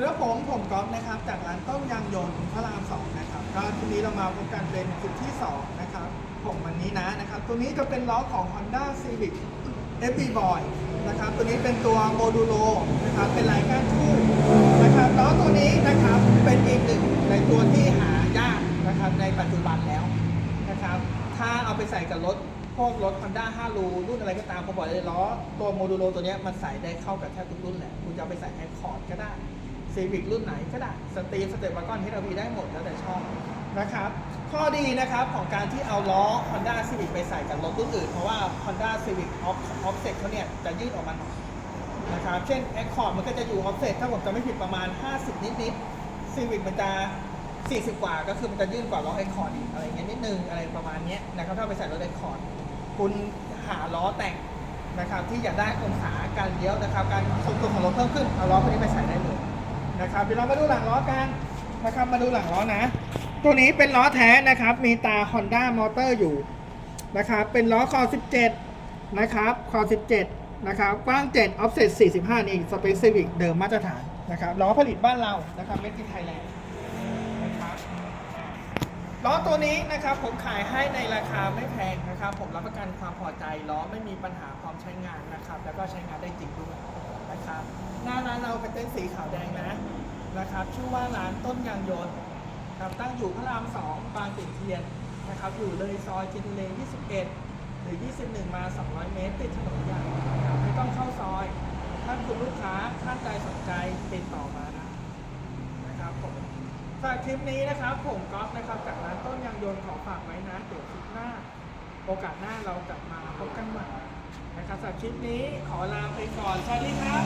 สำหรับผมผมก๊อฟนะครับ จากร้านต้มยางยนต์พระรามสองนะครับก็ทีนี้เรามาพบกันเป็นคลิปที่สองนะครับ ผมวันนี้นะนะครับ ตัวนี้จะเป็นล้อของ Honda Civic FB Boy นะครับ ตัวนี้เป็นตัวโมดูโลนะครับ เป็นลายก้านทู่นะครับล้อตัวนี้นะครับเป็นอีกหนึ่งในตัวที่หายากนะครับในปัจจุบันแล้วนะครับ ถ้าเอาไปใส่กับรถพวกรถ Honda 5รูรุ่นอะไรก็ตามผมบอกเลยล้อตัวโมดูโลตัวเนี้ยมันใส่ได้เข้ากับแทบทุกรุ่นแหละ คุณจะไปใส่แอคคอร์ดก็ได้ ซีวิกรุ่นไหนก็ได้สตรีมสเตปวากอนที่เรามีได้หมดแล้วแต่ชอบนะครับ ข้อดีนะครับของการที่เอาล้อ Honda Civic ไปใส่กับรถรุ่นอื่น เพราะว่า Honda Civic Off- Offset เขาเนี่ยจะยืดออกมาหน่อยนะครับ เช่น Accord มันก็จะอยู่ Offset ถ้าผมจำไม่ผิดประมาณ 50 นิดๆ Civic มันจะ 40 กว่า ก็คือมันจะยื่นกว่าล้อ Accord อีกอะไรเงี้ยนิดนึงอะไรประมาณเนี้ยนะครับถ้าไปใส่รถ Accord คุณหาล้อแต่งนะครับที่อยากได้องศาการเลี้ยวนะครับ การทรงตัวของรถเพิ่มขึ้นเอาล้อพวกนี้ไปใส่ได้เลย นะครับเดี๋ยวเรามาดูหลังล้อกันนะครับมาดูหลังล้อนะ ตัวนี้เป็นล้อแท้นะครับ มีตา Honda Motor อยู่นะครับ เป็นล้อคอ17 นะครับคอ17 นะครับกว้าง 7 offset 45 นี่ specific เดิมมาตรฐานนะครับล้อผลิตบ้านเรานะครับ made in Thailand นะครับล้อตัวนี้นะครับผมขายให้ในราคาไม่แพงนะครับ ผมรับประกันความพอใจล้อไม่มีปัญหาความใช้งานนะครับ แล้วก็ใช้งานได้จริงด้วยนะครับหน้าร้านเราเป็นเต้นสีขาวแดงนะ นะครับชื่อว่าร้านต้นยางยนต์ครับตั้งอยู่พระรามสองบางขุนเทียนนะครับอยู่เลยซอยจินเล21 หรือ 21 มา 200 เมตร ติดถนนใหญ่ครับไม่ต้องเข้าซอย ถ้าคุณลูกค้าท่านใดสนใจติดต่อมานะนะครับผมสำหรับคลิปนี้นะครับ ผมก๊อฟนะครับจากร้านต้นยางยนต์ขอฝากไว้นะเดี๋ยวคลิปหน้า โอกาสหน้าเรากลับมาพบกันใหม่นะครับสำหรับคลิปนี้ขอลาไปก่อนสวัสดีครับ